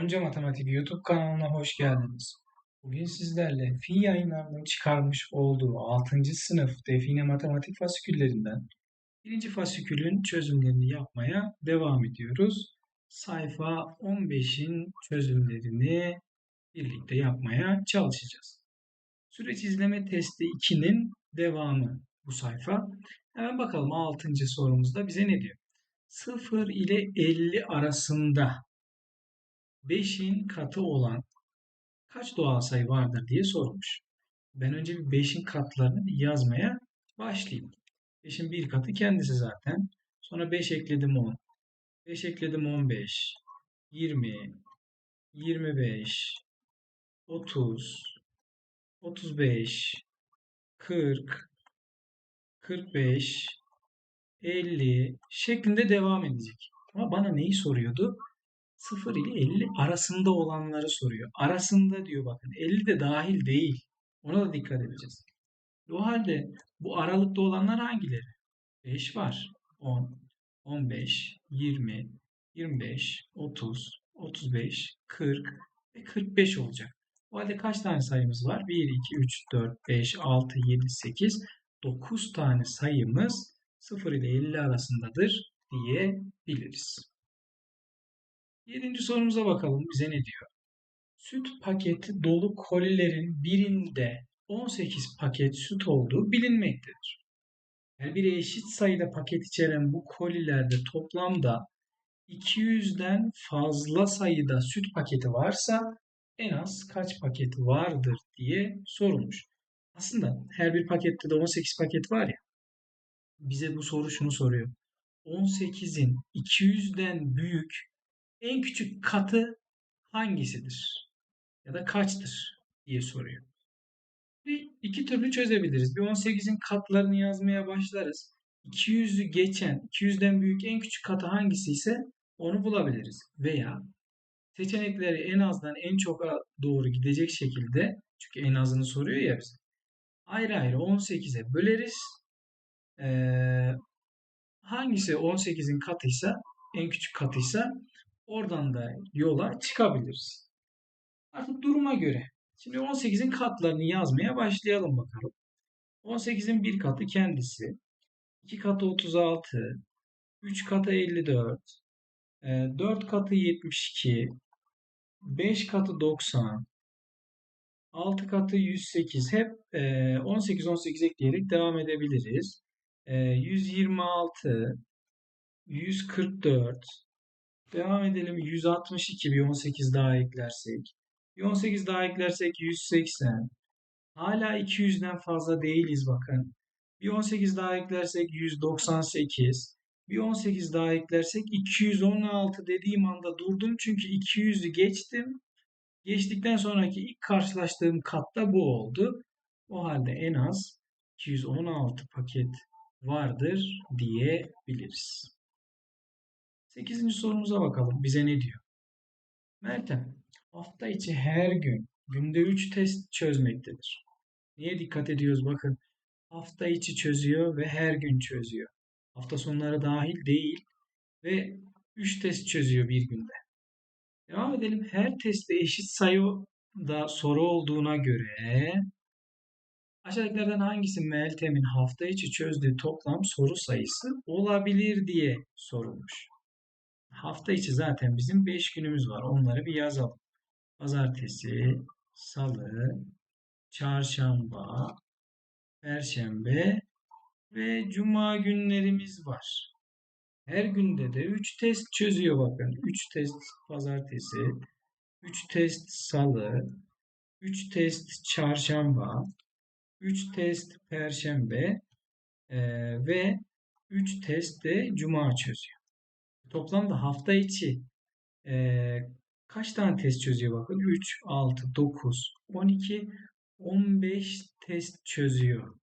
Gonca Matematik YouTube kanalına hoş geldiniz. Bugün sizlerle Fi yayınlarının çıkarmış olduğu 6. sınıf define matematik fasiküllerinden birinci fasikülün çözümlerini yapmaya devam ediyoruz. Sayfa 15'in çözümlerini birlikte yapmaya çalışacağız. Süreç izleme testi 2'nin devamı bu sayfa. Hemen bakalım 6. sorumuzda bize ne diyor? 0 ile 50 arasında 5'in katı olan kaç doğal sayı vardır diye sormuş. Ben önce bir 5'in katlarını bir yazmaya başlayayım. 5'in bir katı kendisi zaten. Sonra 5 ekledim 10. 5 ekledim 15. 20. 25. 30. 35. 40. 45. 50 şeklinde devam edecek. Ama bana neyi soruyordu? 0 ile 50 arasında olanları soruyor. Arasında diyor bakın. 50 de dahil değil. Ona da dikkat edeceğiz. O halde bu aralıkta olanlar hangileri? 5 var. 10, 15, 20, 25, 30, 35, 40 ve 45 olacak. O halde kaç tane sayımız var? 1, 2, 3, 4, 5, 6, 7, 8, 9 tane sayımız 0 ile 50 arasındadır diyebiliriz. Yedinci sorumuza bakalım bize ne diyor? Süt paketi dolu kolilerin birinde 18 paket süt olduğu bilinmektedir. Her biri eşit sayıda paket içeren bu kolilerde toplamda 200'den fazla sayıda süt paketi varsa en az kaç paket vardır diye sorulmuş. Aslında her bir pakette de 18 paket var ya. Bize bu soru şunu soruyor. 18'in 200'den büyük en küçük katı hangisidir? Ya da kaçtır diye soruyor. Bir, iki türlü çözebiliriz. Bir 18'in katlarını yazmaya başlarız. 200'ü geçen, 200'den büyük en küçük katı hangisi ise onu bulabiliriz. Veya seçenekleri en azdan en çoka doğru gidecek şekilde çünkü en azını soruyor ya bize. Ayrı ayrı 18'e böleriz. Ee, hangisi 18'in katıysa, en küçük katıysa Oradan da yola çıkabiliriz. Artık duruma göre. Şimdi 18'in katlarını yazmaya başlayalım bakalım. 18'in bir katı kendisi. 2 katı 36. 3 katı 54. 4 katı 72. 5 katı 90. 6 katı 108. Hep 18 18 ekleyerek devam edebiliriz. 126. 144. Devam edelim. 162 bir 18 daha eklersek. Bir 18 daha eklersek 180. Hala 200'den fazla değiliz bakın. Bir 18 daha eklersek 198. Bir 18 daha eklersek 216 dediğim anda durdum. Çünkü 200'ü geçtim. Geçtikten sonraki ilk karşılaştığım katta bu oldu. O halde en az 216 paket vardır diyebiliriz. Sekizinci sorumuza bakalım. Bize ne diyor? Meltem, hafta içi her gün günde 3 test çözmektedir. Niye dikkat ediyoruz? Bakın hafta içi çözüyor ve her gün çözüyor. Hafta sonları dahil değil ve 3 test çözüyor bir günde. Devam edelim. Her testte eşit sayıda soru olduğuna göre aşağıdakilerden hangisi Meltem'in hafta içi çözdüğü toplam soru sayısı olabilir diye sorulmuş. Hafta içi zaten bizim 5 günümüz var. Onları bir yazalım. Pazartesi, salı, çarşamba, perşembe ve cuma günlerimiz var. Her günde de 3 test çözüyor bakın. 3 test pazartesi, 3 test salı, 3 test çarşamba, 3 test perşembe e, ve 3 test de cuma çözüyor. Toplamda hafta içi e, kaç tane test çözüyor bakın. 3, 6, 9, 12, 15 test çözüyor.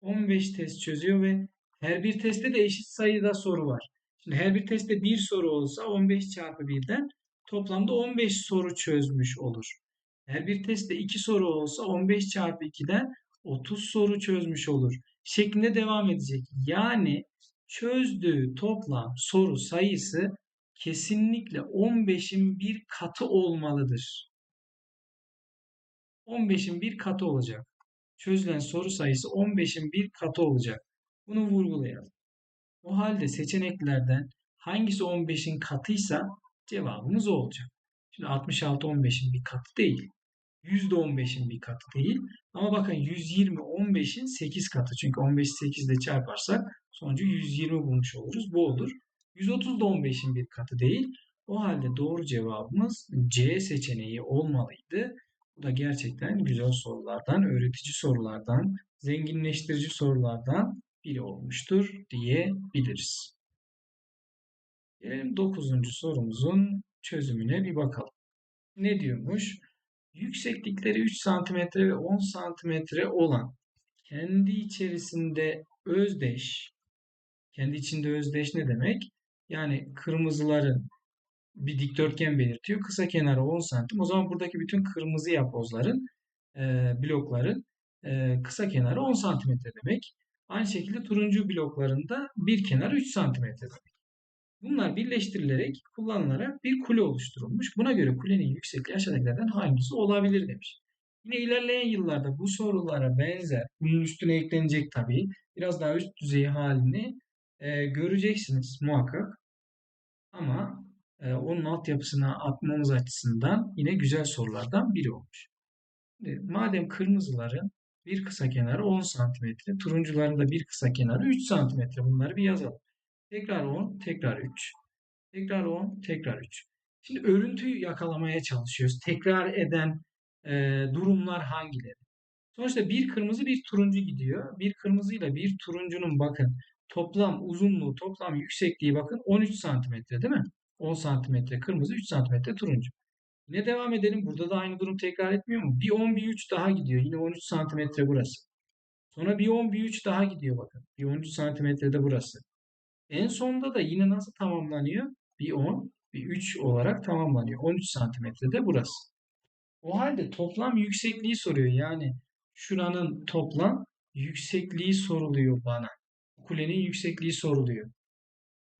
15 test çözüyor ve her bir testte de eşit sayıda soru var. Şimdi her bir testte bir soru olsa 15 çarpı 1'den toplamda 15 soru çözmüş olur. Her bir testte 2 soru olsa 15 çarpı 2'den 30 soru çözmüş olur. Şeklinde devam edecek. Yani çözdüğü toplam soru sayısı kesinlikle 15'in bir katı olmalıdır. 15'in bir katı olacak. Çözülen soru sayısı 15'in bir katı olacak. Bunu vurgulayalım. O halde seçeneklerden hangisi 15'in katıysa cevabımız olacak. Şimdi 66 15'in bir katı değil. %15'in bir katı değil. Ama bakın 120 15'in 8 katı. Çünkü 15'i 8 ile çarparsak sonucu 120 bulmuş oluruz. Bu olur. 130 da 15'in bir katı değil. O halde doğru cevabımız C seçeneği olmalıydı. Bu da gerçekten güzel sorulardan, öğretici sorulardan, zenginleştirici sorulardan biri olmuştur diyebiliriz. Gelelim 9. sorumuzun çözümüne bir bakalım. Ne diyormuş? Yükseklikleri 3 cm ve 10 cm olan kendi içerisinde özdeş, kendi içinde özdeş ne demek? Yani kırmızıların bir dikdörtgen belirtiyor. Kısa kenarı 10 santim. O zaman buradaki bütün kırmızı yapbozların, e, blokların e, kısa kenarı 10 santimetre demek. Aynı şekilde turuncu bloklarında bir kenarı 3 santimetre demek. Bunlar birleştirilerek, kullanılarak bir kule oluşturulmuş. Buna göre kulenin yüksekliği aşağıdakilerden hangisi olabilir demiş. Yine ilerleyen yıllarda bu sorulara benzer, bunun üstüne eklenecek tabii, biraz daha üst düzey halini e, göreceksiniz muhakkak. Ama e, onun altyapısına atmamız açısından yine güzel sorulardan biri olmuş. Şimdi, madem kırmızıların bir kısa kenarı 10 cm, turuncuların da bir kısa kenarı 3 cm. Bunları bir yazalım. Tekrar 10, tekrar 3. Tekrar 10, tekrar 3. Şimdi örüntüyü yakalamaya çalışıyoruz. Tekrar eden e, durumlar hangileri? Sonuçta bir kırmızı bir turuncu gidiyor. Bir kırmızıyla bir turuncunun bakın toplam uzunluğu, toplam yüksekliği bakın 13 santimetre değil mi? 10 santimetre kırmızı, 3 santimetre turuncu. Ne devam edelim? Burada da aynı durum tekrar etmiyor mu? Bir 10, bir 3 daha gidiyor. Yine 13 santimetre burası. Sonra bir 10, bir 3 daha gidiyor bakın. Bir 13 santimetre de burası. En sonda da yine nasıl tamamlanıyor? Bir 10, bir 3 olarak tamamlanıyor. 13 santimetre de burası. O halde toplam yüksekliği soruyor. Yani şuranın toplam yüksekliği soruluyor bana. Kulenin yüksekliği soruluyor.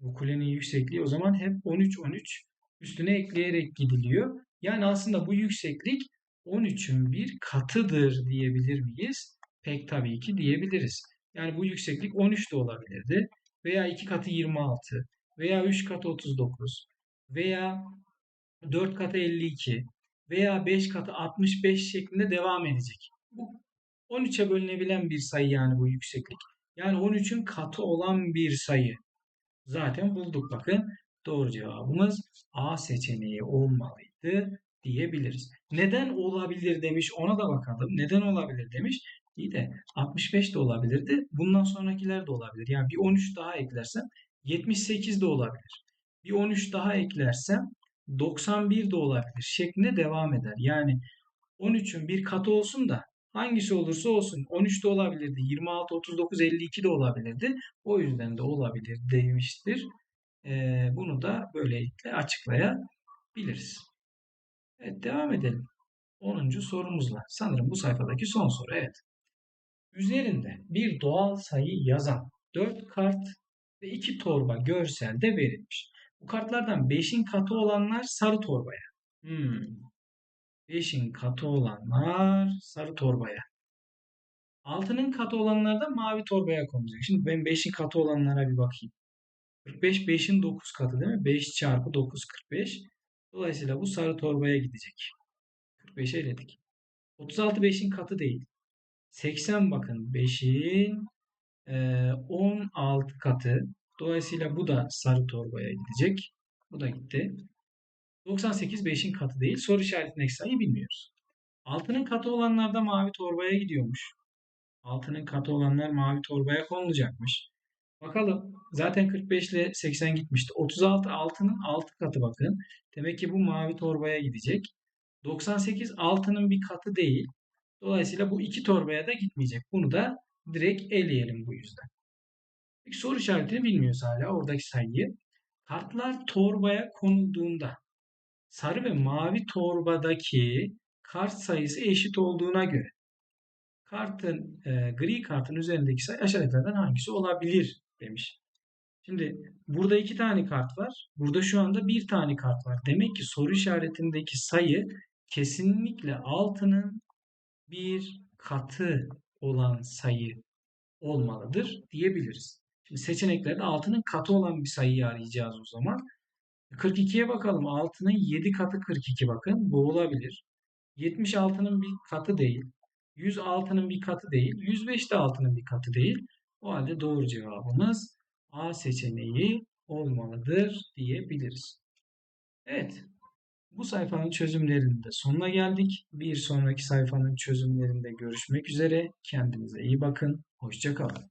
Bu kulenin yüksekliği o zaman hep 13 13 üstüne ekleyerek gidiliyor. Yani aslında bu yükseklik 13'ün bir katıdır diyebilir miyiz? Pek tabii ki diyebiliriz. Yani bu yükseklik 13 de olabilirdi. Veya 2 katı 26 veya 3 katı 39 veya 4 katı 52 veya 5 katı 65 şeklinde devam edecek. Bu 13'e bölünebilen bir sayı yani bu yükseklik. Yani 13'ün katı olan bir sayı. Zaten bulduk bakın. Doğru cevabımız A seçeneği olmalıydı diyebiliriz. Neden olabilir demiş ona da bakalım. Neden olabilir demiş. İyi de 65 de olabilirdi. Bundan sonrakiler de olabilir. Yani bir 13 daha eklersem 78 de olabilir. Bir 13 daha eklersem 91 de olabilir şeklinde devam eder. Yani 13'ün bir katı olsun da hangisi olursa olsun 13 de olabilirdi, 26, 39, 52 de olabilirdi. O yüzden de olabilir demiştir. Ee, bunu da böylelikle açıklayabiliriz. Evet devam edelim. 10. sorumuzla. Sanırım bu sayfadaki son soru. Evet. Üzerinde bir doğal sayı yazan 4 kart ve 2 torba görselde verilmiş. Bu kartlardan 5'in katı olanlar sarı torbaya. Hmm. 5'in katı olanlar sarı torbaya. 6'nın katı olanlar da mavi torbaya konacak. Şimdi ben 5'in katı olanlara bir bakayım. 45 5'in 9 katı değil mi? 5 çarpı 9 45. Dolayısıyla bu sarı torbaya gidecek. 45'e eledik. 36 5'in katı değil. 80 bakın 5'in e, 16 katı. Dolayısıyla bu da sarı torbaya gidecek. Bu da gitti. 98 5'in katı değil. Soru işaretindeki sayıyı bilmiyoruz. 6'nın katı olanlar da mavi torbaya gidiyormuş. 6'nın katı olanlar mavi torbaya konulacakmış. Bakalım. Zaten 45 ile 80 gitmişti. 36 6'nın 6 katı bakın. Demek ki bu mavi torbaya gidecek. 98 6'nın bir katı değil. Dolayısıyla bu iki torbaya da gitmeyecek. Bunu da direkt eleyelim bu yüzden. Peki soru işaretini bilmiyoruz hala oradaki sayıyı. Kartlar torbaya konulduğunda sarı ve mavi torbadaki kart sayısı eşit olduğuna göre kartın e, gri kartın üzerindeki sayı aşağıdakilerden hangisi olabilir demiş. Şimdi burada iki tane kart var. Burada şu anda bir tane kart var. Demek ki soru işaretindeki sayı kesinlikle 6'nın bir katı olan sayı olmalıdır diyebiliriz. Şimdi seçeneklerde 6'nın katı olan bir sayıyı arayacağız o zaman. 42'ye bakalım. 6'nın 7 katı 42 bakın. Bu olabilir. 76'nın bir katı değil. 106'nın bir katı değil. 105 de 6'nın bir katı değil. O halde doğru cevabımız A seçeneği olmalıdır diyebiliriz. Evet. Bu sayfanın çözümlerinin de sonuna geldik. Bir sonraki sayfanın çözümlerinde görüşmek üzere. Kendinize iyi bakın. Hoşçakalın.